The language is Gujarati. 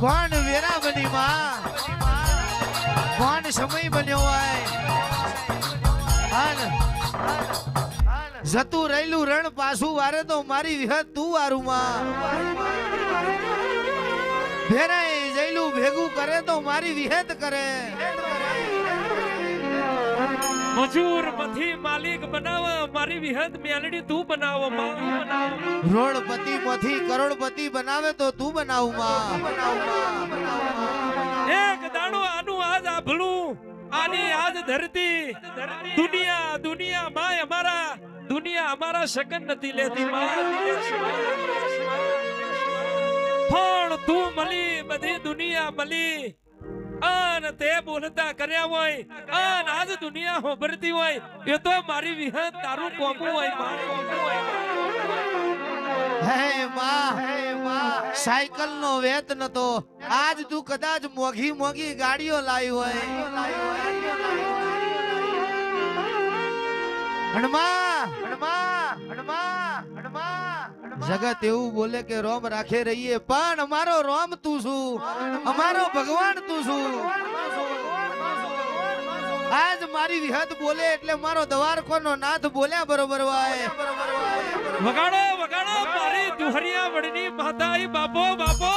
કોણ વેરા બની માં કોણ સમય બન્યો હોય. જતું રહેલું રણ પાછું વારે તો મારી વિહત તું વારું માં ભેરાય જઈલું ભેગું કરે તો મારી વિહેત કરે. મજૂર મથી માલિક બનાવ મારી વિહદ મેલડી તું બનાવો માં. રોડપતિ માંથી કરોડપતિ બનાવે તો તું બનાવમાં. એક દાડો આનું આજ આભલું આની આજ ધરતી. દુનિયા દુનિયા માં અમારા દુનિયા અમારા શકન નથી લેતી માં. પણ તું મળી બધી દુનિયા મળી અન તે બોલતા કર્યા હોય દુનિયા હોભરતી હોય, એ તો મારી વિહત તારું કોમું હોય સાયકલ નો વેત નતો. આજ તું કદાચ મોઘી મોઘી ગાડીઓ લાવી હોય. જગત એવું બોલે કે રોમ રાખે રહીએ, પણ અમારો રોમ તું છું. અમારો ભગવાન તું છું. મારી વિહત બોલે એટલે મારો દવારખોનો નાથ બોલ્યા બરોબર વાય. વગાડો વગાડો મારી દુહરિયા વડની માતા બાપો બાપો.